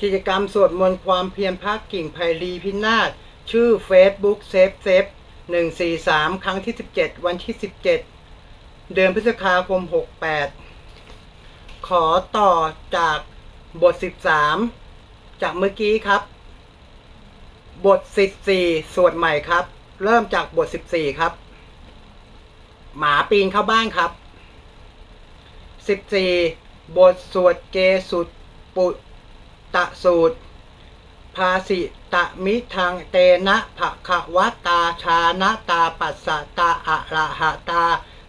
กิจกรรมสวดมนต์ความเพียรพักกิ่งไพรีพินาศชื่อ Facebook เซฟเซฟ143ครั้งที่17วันที่17เจ็ดเดือนพฤษภาคม68ขอต่อจากบท13จากเมื่อกี้ครับ บท14สวดใหม่ครับ เริ่มจากบท14ครับ หมาปีนเข้าบ้านครับ14บสี่บทสวดเกสุตปุ ตะสูตร ภาสิตะมิทังเตนะภะคะวะตาชานะตาปัสสะตาอะระหะตา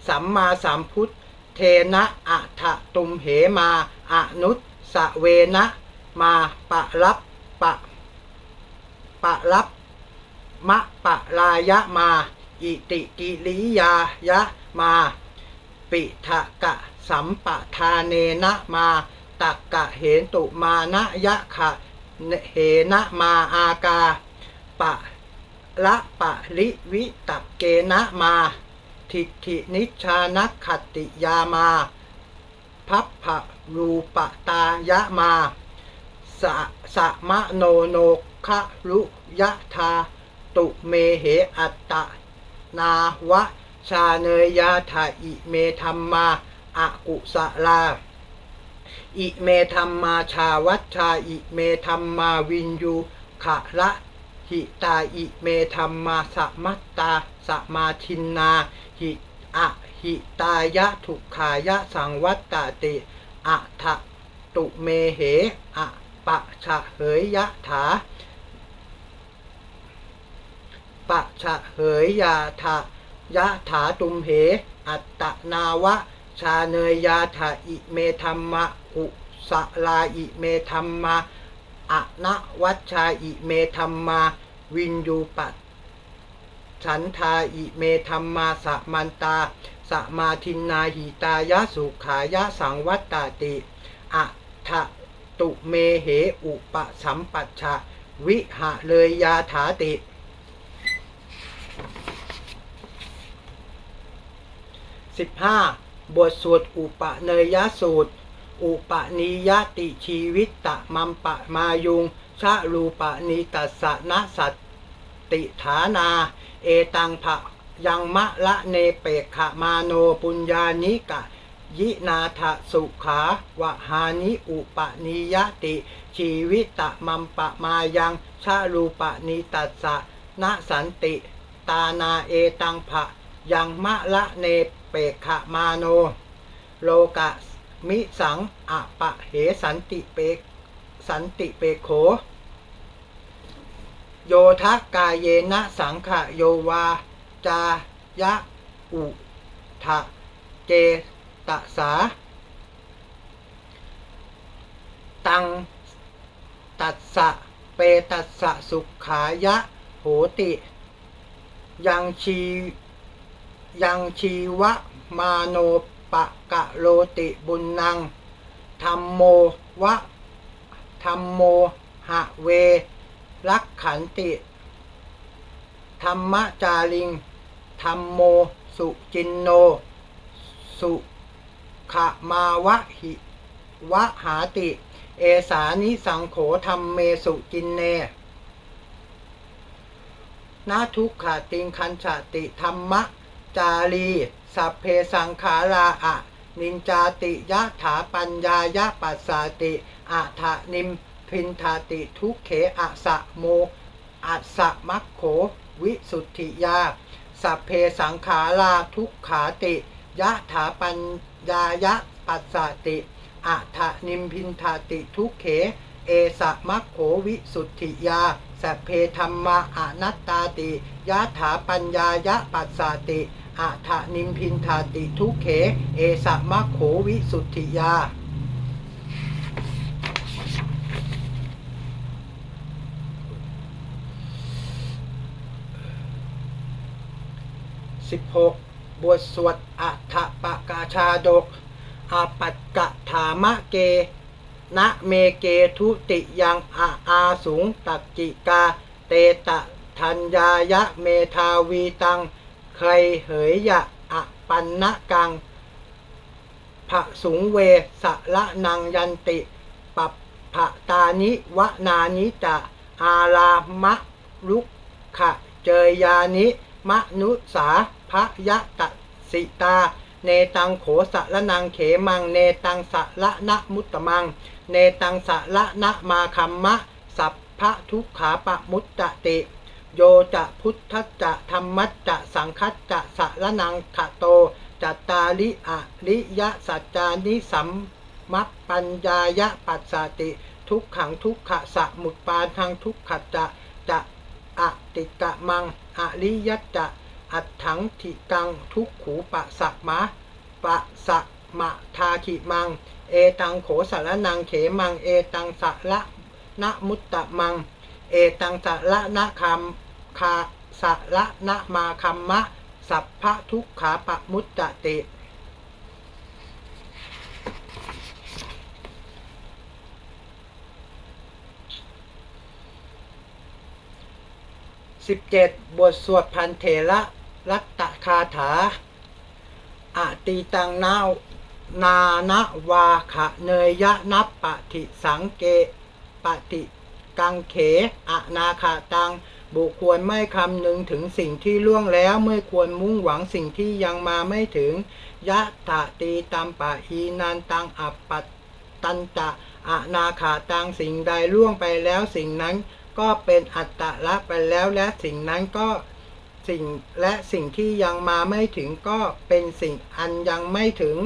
สัมมาสัมพุทธเทนะอะทะตุมเหมาอนุสสะเวนะมาปะรับปะปะรับมะปะลายะมา อิติกิริยายะมา ปิทะกะสัมปะทาเนนะมา ตักกะเหนตุมานะยะขะเหนะมาอากาปะละปะลิวิตักเกนะมาทิฏฐินิชานัคขติยามา พัพพะรูปตายะมาสะสะมะโนโนคะรุยะธาตุเมเหอัตตะ นาวะ ชาเนยยาทาอิเมธรรมาอากุสลา อิเมธรรมาชาวัชชาอิเมธรรมาวินยูขะละหิตาอิเมธรรมาสมัตตาสมาทินนาหิอะหิตายะทุกขายะสังวัตตติอะทะตุเมเหอะปะชะเหยยะถาปะชะเหยยาทายะถาตุมเห อัตตนาวะ ชาเนยยาถาอิเมธรรมะ อุสลาอิเมธรรมะอะนะวัชชาอิเมธรรมา วินยูปัตฉันทาอิเมธรรมาสมันตาสมาทินนาหิตายะสุขายะสังวัตตติอะทะตุเมเหอุปสัมปัชชะวิหะเลยยาถาติ 15. บทสวดอุปเนยสูตร อุปนิยติชีวิตตะมัมปะมายุงชะรูปนิตัสสนะสัตติฐานา เอตังภะยังมะละเนเปกขมาโนปุญญานิกะ ยินาทะสุขาวะหานิอุปนิยติ ชีวิตตะมัมปะมายังชารูปนิตัสสะนะสันติ ตานาเอตังภะยังมะละเนเปกขมาโน โลกะ มิสังอะปะเหสันติเปกสันติเปโข โยทะกายเยนะสังขโยวา จายะอุทะเกตสา ตังตัสสะเปตัสสะสุขายะโหติ ยังชียังชีวะมาโน ปะกะโลติบุญนังธรรมโมวะธรรมโมหะเวรักขันติ ธรรมจาริง ธรรมโมสุจินโน สุขมาวะหิวะหาติ เอสานิสังโขธรรมเมสุจินเนนาทุกขาติงคันฉติธรรมจารี สัพเพสังขาราอะนินจาติยะถาปัญญายะปัสสาติอะทะนิมพินทาติทุเขอะสะโมอัสสะมัคโขวิสุทธิยา สัพเพสังขาราทุกขาติยะถาปัญญายะปัสสาติอะทะนิมพินทาติทุเข เอสะมัคโขวิสุทธิยา สัพเพธรรมาอนัตตาติยะถาปัญญายะปัสสาติ อะทะนิมพินทาติทุเข เอสะมัคโขวิสุทธิยา 16 บทสวดอัฏฐปกาชาดกอาปัตกะถามะเกนะเมเกทุติยังอาอาสูงตักกิกา เตตะทัญญายะเมทาวีตัง ใครเหยยะอะปันนะกังผะสุงเวสะละนังยันติปัปภะตานิวนานิจะอารามะลุกขะเจยานิมนุสาพะยะตสิตา เนตังโขสะละนังเขมัง เนตังสะละนะมุตตมัง เนตังสะละนะมาคัมมะ สัพพะทุกขาปะมุตตะติ โยจะพุทธจะธรรมัจจะสังคัจจะสะละนังขะโตจัตตาลิอะริยะสัจจานิสัมมัปปัญญายะปัสสติ ทุกขังทุกขะสะมุตปาทังทุกขะจะจะอะติกะมังอริยัจะอัตถังทิกังทุกขูปะสะมะปะสะมะทาขิมัง เอตังโขสารนังเขมัง เอตังสะละนะมุตตะมัง เอตังสะละนะคำคาสะละนะมาคัมมะ สัพพะทุกขาปะมุตตติสิบเจ็ดบทสวดพันเถระรัตตคาถาอะตีตังนาวนานะวาขะเนยยะนับปะทิสังเกปะติ กังเขอะนาคาตัง บุควรไม่คำนึงถึงสิ่งที่ล่วงแล้วไม่ควรมุ่งหวังสิ่งที่ยังมาไม่ถึง ยะถาตีตัมปะอีนันตังอัปปัตตันจะอะนาคาตังสิ่งใดล่วงไปแล้วสิ่งนั้นก็เป็นอัตตะละไปแล้วและสิ่งนั้นก็สิ่งและสิ่งที่ยังมาไม่ถึงก็เป็นสิ่งอันยังไม่ถึง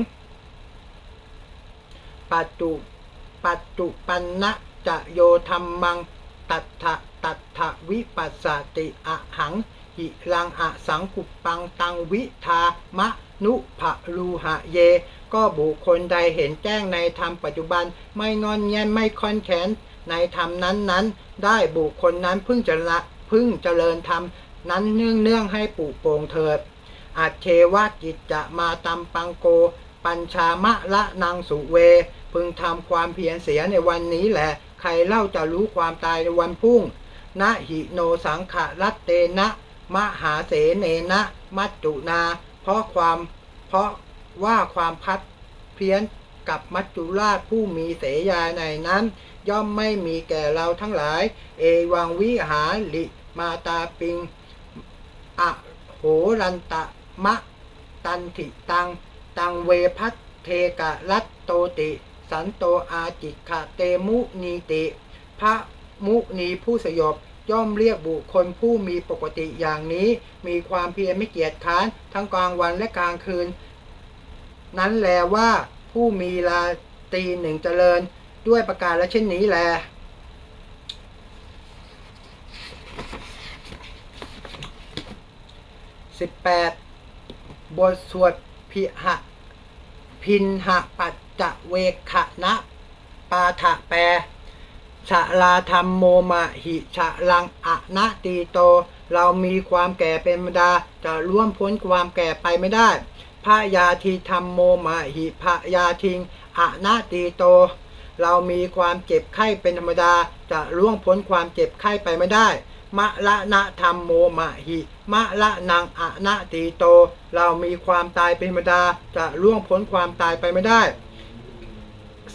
ปัจจุปัจจุปันนะ จะโยธรรมัง ตัทธตัทธวิปัสสติอะหังหิรังอะสังกุปปังตังวิทามะนุภะลูหะเย ก็บุคคลใดเห็นแจ้งในธรรมปัจจุบัน ไม่งอนแงนไม่คอนแขนในธรรมนั้นนั้นๆได้บุคคลนั้นพึ่งจะละพึ่งเจริญธรรมนั้นเนื่องเนื่องให้ปลูกโปร่งเถิดอาเทวะกิจจะมาตำปังโก ปัญชามะละนางสุเว พึงทำความเพียรเสียในวันนี้แหละ ใครเล่าจะรู้ความตายในวันพุ่งนะหิโนสังขะรัตเตนะมหาเสเนนะ มัจจุนา เพราะความเพราะว่าความพัดเพี้ยนกับมัจจุราชผู้มีเสยาในนั้น ย่อมไม่มีแก่เราทั้งหลาย เอวังวิหาลิมาตาปิงอะโหรันตะมะ ตันถิตัง ตังเวพัทเทกะรัตโตติ สันโตอาจิกขะเตมุนีติ พระมุนีผู้สยบย่อมเรียกบุคคลผู้มีปกติอย่างนี้ มีความเพียรไม่เกียจค้านทั้งกลางวันและกลางคืน นั้นแลว่าผู้มีลาตรีหนึ่งเจริญด้วยประการและเช่นนี้แลสิบแปดบทสวดพิหะพินหะปัจ จะเวขะนะปาถะแปรชะลาธรรมโมมะหิชะลังอะนะตีโต เรามีความแก่เป็นธรรมดาจะล่วงพ้นความแก่ไปไม่ได้พระยาทีธรรมโมมะหิพระยาทิงอะนะตีโต เรามีความเจ็บไข้เป็นธรรมดา จะล่วงพ้นความเจ็บไข้ไปไม่ได้ มะละนะธรรมโมมะหิมะละนังอะนะตีโต เรามีความตายเป็นธรรมดา จะล่วงพ้นความตายไปไม่ได้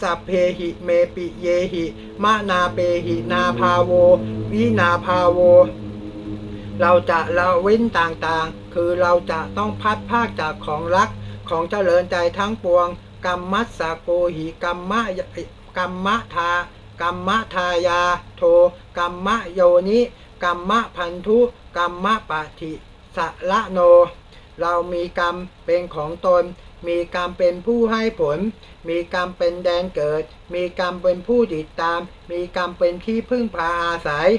สัพเพหิเมปิเยหิมะนาเปหินาพาโว วินาพาโว เราจะละเว้นต่างๆ คือเราจะต้องพัดภาคจากของรักของเจริญใจทั้งปวงกรรมัสสะโกหิกรรมะกรรมะทากรรมะทายาโทกรรมะโยนิกรรมะพันธุกรรมะปะทิสละโน เรามีกรรมเป็นของตน มีกรรมเป็นผู้ให้ผล มีกรรมเป็นแดนเกิด มีกรรมเป็นผู้ติดตาม มีกรรมเป็นที่พึ่งพาอาศัย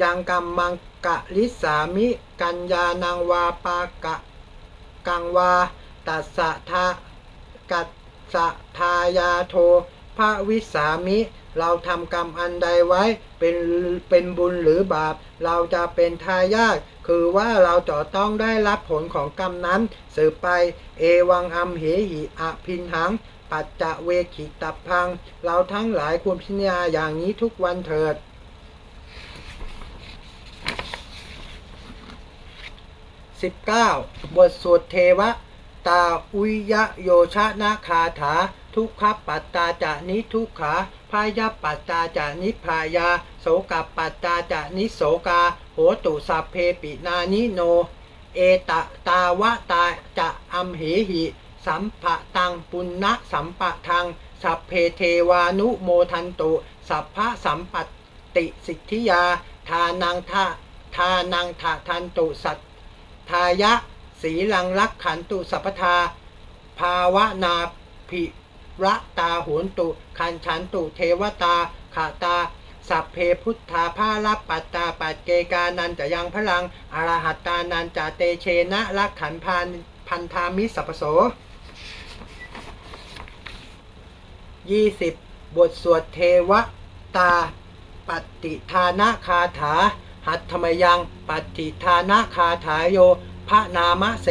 ยังกรรมมังกะลิสามิ กัญญานังวาปากะกังวา ตัสสะทากัสสะทายาโทพระวิสามิ เราทำกรรมอันใดไว้เป็นเป็นบุญหรือบาป เราจะเป็นทายาท คือว่าเราจะต้องได้รับผลของกรรมนั้น สืบไป เอวังอัมเหหิอภินหัง ปัจจะเวขิตับพัง เราทั้งหลายควรพิจารณาอย่างนี้ทุกวันเถิด 19 บทสวดเทวะ ตาอุยยะโยชะนาคาถา ทุกขปัตตาจานิทุกขาพายาปัตตาจานิพายา โสกปัตตาจานิโสกา โหตุสัพเพปินานิโน เอตะตาวะตาจะอัมเหหิ สัมภะตังปุณณะสัมปะทัง สัพเพเทวานุโมทันตุ สัพพะสัมปตติสิทธิยา ทานังทาทานังทาทันตุสัตทายะสีลังลักขันตุสัพพทา ภาวนาภิ ระตาโหนตุคันฉันตุเทวตาขาตา สัพเพพุทธาภาลปัตตาปัจเจกานันจะยังพลังอรหัตตานันจะเตเชนะลักขันพานพันธามิสัพโสยี่สิบบทสวดเทวตาปฏิทานะคาถา หัตถมยังปฏิทานะคาถาโยพระนามเส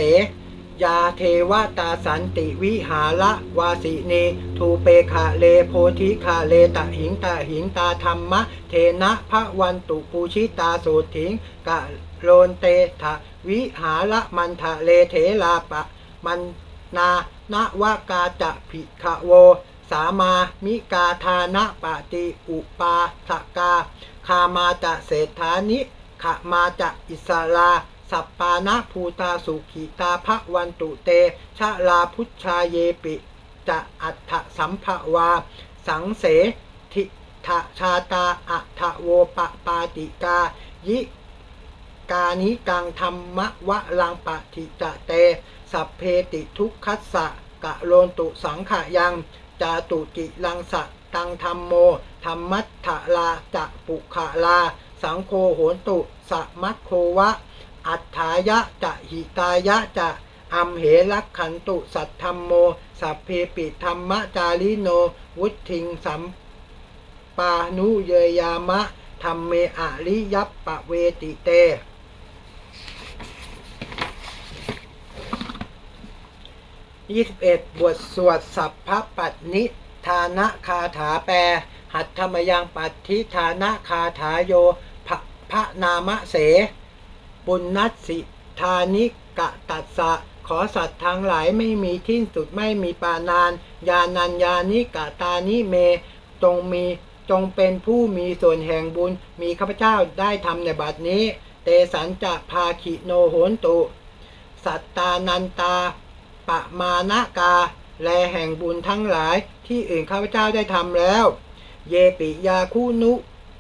ยาเทวตาสันติวิหาระวาสิเนทูเปคาเลโพธิคาเลตะหิงตาหิงตาธรรมะ เทนะพระวันตุปูชิตาโสถิงกะโลนเตถะวิหาระมันทะเลเถลาปะมันนานวากาจะภิกโว สามามิกาทานะปะติอุปาสกา คามาจะเศรษฐานิขมาจะอิสลา สัปปานะภูตาสุขีตาภะวันตุเต ชะลาพุชาเยปิจะอัฏฐสัมภวา สังเสทิทะชาตาอัฏฐโวปปาติกา ยิกานิกังธรรมวะลังปะทิจะเต สัพเพติทุกขัสสะกะโลนตุสังขยังจาตุจิลังสะตังธรรมโมธรรมัตถลาจะปุขะลา สังโฆโหนตุสะมัคโควะ อัฏฐายะจะหิตายะจะอัมเหลักขันตุสัทธรรมโม สัพเพปิธรรมจาริโน วุทิงสัมปานุเยยามะธรรมเมอริยัปปะเวติเต21บเอ็ดบทสวดสัพพปัตนิทานะคาถาแปลหัตถมยังปัตทิทานะคาถาโยพระพระนามะเส ปุณนัสสิทานิกะตัสสะขอสัตว์ทั้งหลายไม่มีที่สุดไม่มีปานาน ยานัญญานิกะตานิเมจงมีจงเป็นผู้มีส่วนแห่งบุญ มีข้าพเจ้าได้ทำในบัดนี้ เตสันจะพาคิโนโหนตุ สัตตานันตาปะมาณกา แลแห่งบุญทั้งหลายที่อื่นข้าพเจ้าได้ทำแล้ว เยปิยาคูนุ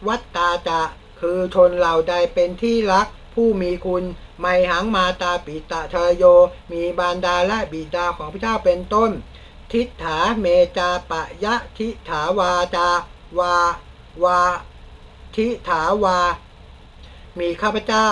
วัตตาจะคือชนเหล่าใดเป็นที่รัก ผู้มีคุณไมหังมาตาปิตะเทโย มีบารดาและบิดาของพระเจ้าเป็นต้น ทิฏฐาเมจาปะยะทิฏฐาวาจาวาวาทิฏฐาวา มีข้าพเจ้า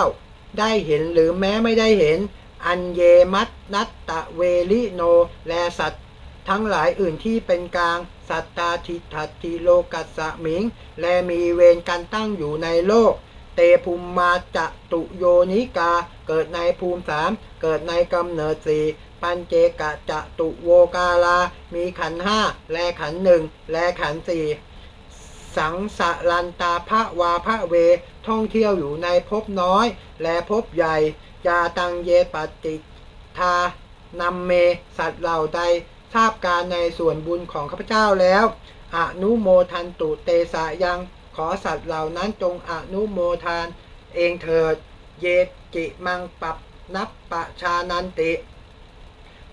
ได้เห็นหรือแม้ไม่ได้เห็น อันเยมัตนัตตะเวลิโน และสัตว์ ทั้งหลายอื่นที่เป็นกลาง สัตตาทิทัตติโลกัสสะหมิง และมีเวรกันตั้งอยู่ในโลก เตภูมิมาจะตุโยนิกา เกิดในภูมิสามเกิดในกำเนิดสี่ปัญเจกะจะตุโวกาลา มีขันห้าและขันหนึ่งและขันสี่สังสะลันตาพระวาพระเว ท่องเที่ยวอยู่ในภพน้อย และภพใหญ่ยาตังเยปฏิทานำเม สัตว์เหล่าใด ทราบการในส่วนบุญของข้าพเจ้าแล้ว อนุโมทันตุเตสายัง อสัตว์เหล่านั้นจงอนุโมทาน เองเถิด เยจิมังปับนับปะชานันติ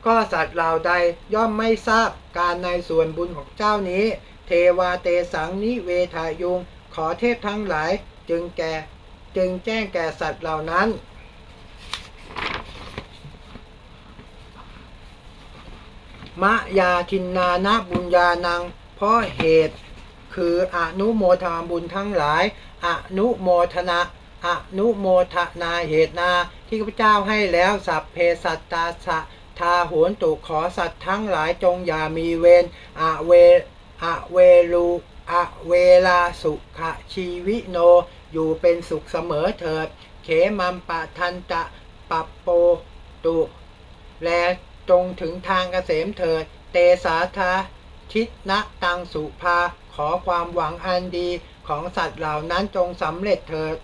ก็สัตว์เหล่าใดย่อมไม่ทราบการในส่วนบุญของเจ้านี้ เทวาเตสังนิเวทายุง ขอเทพทั้งหลายจึงแก่จึงแจ้งแก่สัตว์เหล่านั้นมะยาทินนานะบุญญานังเพราะเหตุ คืออนุโมทนาบุญทั้งหลายอนุโมทนาอนุโมทนาเหตุนา ที่ข้าพเจ้าให้แล้วสัพเพสัตตาสะทาโหนตุขอสัตว์ทั้งหลายจงอย่ามีเวรอเวอเวลูอเวลาสุขชีวิโน อยู่เป็นสุขเสมอเถิด เขมัมปะทันจะปัปโปตุ และจงถึงทางเกษมเถิด เตสาธาทินะตังสุภา ขอความหวังอันดีของสัตว์เหล่านั้นจงสำเร็จเถิด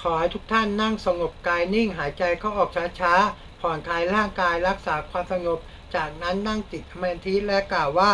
ขอให้ทุกท่านนั่งสงบกายนิ่งหายใจเข้าออกช้าๆ ผ่อนคลายร่างกายรักษาความสงบ จากนั้นนั่งจิตสมาธิและกล่าวว่า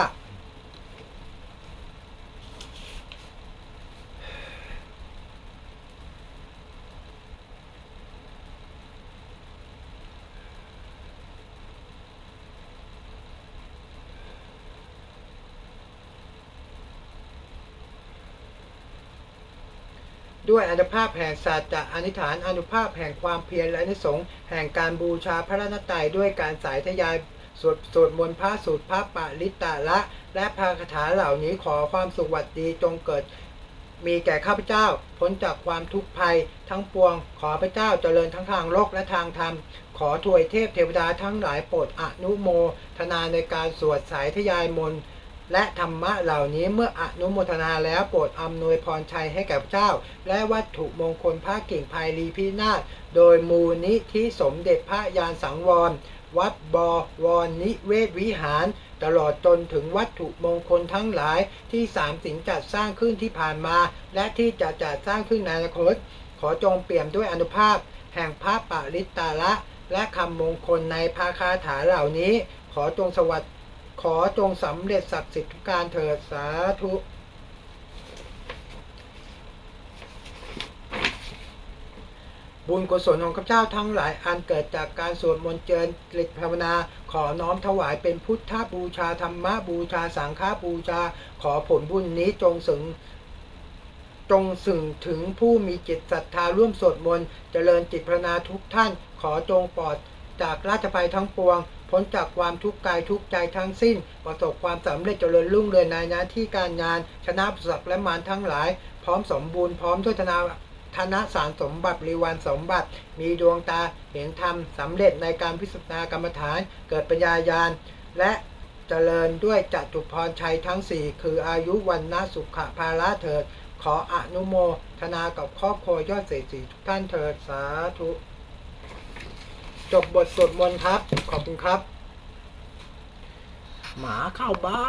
ด้วยอนุภาพแห่งศาสตร์จากอนิฐานอนุภาพแห่งความเพียรและนิสงแห่งการบูชาพระรัตนตรัยด้วยการสายทะยายสวดสวดมนต์พระสูตรพระปะลิตาละ และพาคาถาเหล่านี้ขอความสุขวัสดีจงเกิด มีแก่ข้าพเจ้าพ้นจากความทุกข์ภัยทั้งปวง ขอพระเจ้าเจริญทั้งทางโลกและทางธรรม ขอถวยเทพเทวดาทั้งหลายโปรดอนุโมทนาในการสวดสายทะยายมนต์ และธรรมะเหล่านี้เมื่ออนุโมทนาแล้วโปรดอำนวยพรชัยให้แก่เจ้า และวัตถุมงคลพระกิ่งไพรีพินาศโดยมูลนิธิสมเด็จพระยานสังวร วัดบวรนิเวศวิหาร ตลอดจนถึงวัตถุมงคลทั้งหลายที่สามสิงจัดสร้างขึ้นที่ผ่านมา และที่จะจัดสร้างขึ้นในอนาคตขอจงเปี่ยมด้วยอนุภาพ แห่งพระปาริตตาละ และคำมงคลในพระคาถาเหล่านี้ ขอจงสวัสดิ์ ขอจงสำเร็จศักดิ์สิทธิ์ทุกการเถิดสาธุบุญกุศลของข้าพเจ้าทั้งหลายอันเกิดจากการสวดมนต์เจริญกิภาวนา ขอน้อมถวายเป็นพุทธบูชาธรรมบูชาสังฆบูชา ขอผลบุญนี้จงสึงจงสึงถึงผู้มีจิตศรัทธาร่วมสวดมนต์เจริญจิตภาวนาทุกท่าน ขอจงปลอดจากราชภัยทั้งปวง พ้นจากความทุกข์กายทุกข์ใจทั้งสิ้น ประสบความสำเร็จเจริญรุ่งเรืองในหน้าที่การงาน ชนะอุปสรรคและมารทั้งหลาย พร้อมสมบูรณ์พร้อมด้วยธนาธนสารสมบัติบริวารสมบัติ มีดวงตาเห็นธรรมสำเร็จในการพิจารณากรรมฐาน เกิดปัญญาญาณ และเจริญด้วยจตุพรชัยทั้งสี่คืออายุวันนะสุขภาละเถิด ขออนุโมทนากับครอบครัวยอดเศรษฐีทุกท่านเถิดสาธุ จบบทสวดมนต์ครับ ขอบคุณครับ หมาเข้าบ้าน